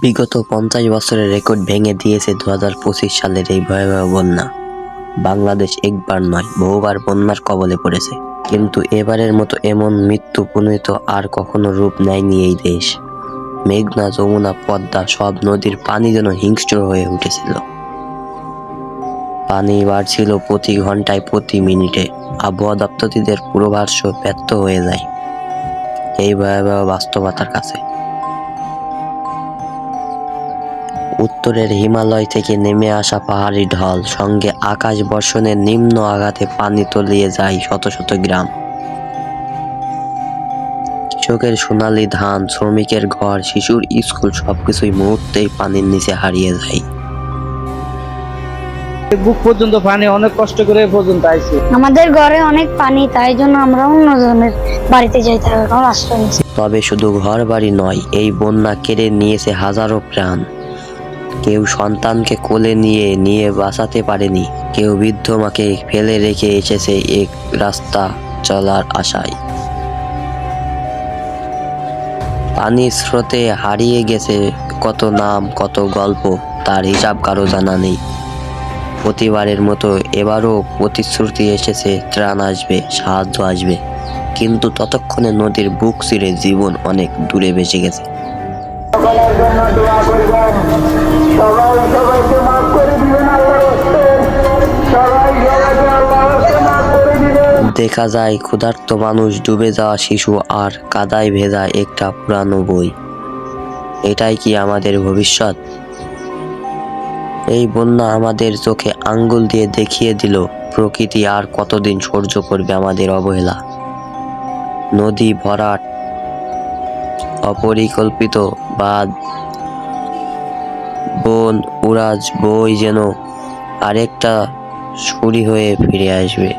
বিগত পঞ্চাশ বছরের রেকর্ড ভেঙে দিয়েছে দু হাজার পঁচিশ সালের এই ভয়াবহ বন্যা। বাংলাদেশ একবার নয়, বহুবার বন্যার কবলে পড়েছে। কিন্তু এবারের মতো এমন মৃত্যু পুনিত আর কখনো রূপ নেয়নি এই দেশ। মেঘনা, যমুনা, পদ্মা সব নদীর পানি যেন হিংস্র হয়ে উঠেছিল। পানি বাড়ছিল প্রতি ঘন্টায় প্রতি মিনিটে। আবহাওয়া দপ্তরদের পূর্বাভাস ব্যর্থ হয়ে যায়। এই ভয়াবহ বাস্তবতার কাছে উত্তরের হিমালয় থেকে নেমে আসা পাহাড়ি ঢল সঙ্গে আকাশ বর্ষণের নিম্ন আঘাতে পানি তলিয়ে যায় শত শত গ্রাম। কৃষকের সোনালী ধান শ্রমিকের ঘর শিশুর স্কুল সবকিছুই মুহূর্তেই পানির নিচে হারিয়ে যায়। বুক পর্যন্ত পানি অনেক কষ্ট করে পর্যন্ত আইছে। আমাদের ঘরে অনেক পানি তাই জন্য আমরা অন্যজনের বাড়িতে যাইতে হবে আশ্রয় তবে শুধু ঘর বাড়ি নয় এই বন্যা কেড়ে নিয়েছে হাজারো প্রাণ। কেউ সন্তানকে কোলে নিয়ে নিয়ে বাঁচাতে পারেনি। কেউ বৃদ্ধ মাকে ফেলে রেখে এসেছে এক রাস্তা চলার আশায়। পানির স্রোতে হারিয়ে গেছে কত নাম, কত গল্প, তার হিসাব কারও জানা নেই। প্রতিবারের মতো এবারও প্রতিশ্রুতি এসেছে, ত্রাণ আসবে, সাহায্য আসবে। কিন্তু ততক্ষণে নদীর বুক চিরে জীবন অনেক দূরে বেঁচে গেছে। দেখা যায় ক্ষুধার্ত মানুষ ডুবে যাওয়া শিশু আর কাদায় ভেজা একটা পুরানো বই। এটাই কি আমাদের ভবিষ্যৎ? এই বন্যা আমাদের চোখে আঙ্গুল দিয়ে দেখিয়ে দিল, প্রকৃতি আর কতদিন সহ্য করবে আমাদের অবহেলা। নদী ভরাট অপরিকল্পিত বাদ। বন উড়াজ বই যেন আরেকটা ছুরি হয়ে ফিরে আসবে।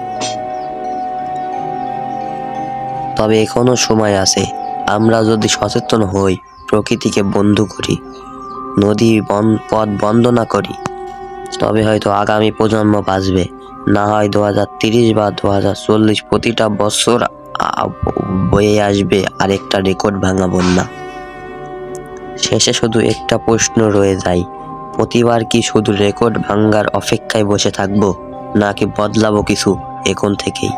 তবে এখনও সময় আছে। আমরা যদি সচেতন হই, প্রকৃতিকে বন্ধু করি, নদী বন, পথ বন্ধ না করি, তবে হয়তো আগামী প্রজন্ম বাঁচবে। না হয় দু বা দু হাজার চল্লিশ প্রতিটা বছর বয়ে আসবে, আরেকটা রেকর্ড ভাঙা বন্যা শেষে শুধু একটা প্রশ্ন রয়ে যায়, প্রতিবার কি শুধু রেকর্ড ভাঙ্গার অপেক্ষায় বসে থাকব, নাকি বদলাবো কিছু এখন থেকেই?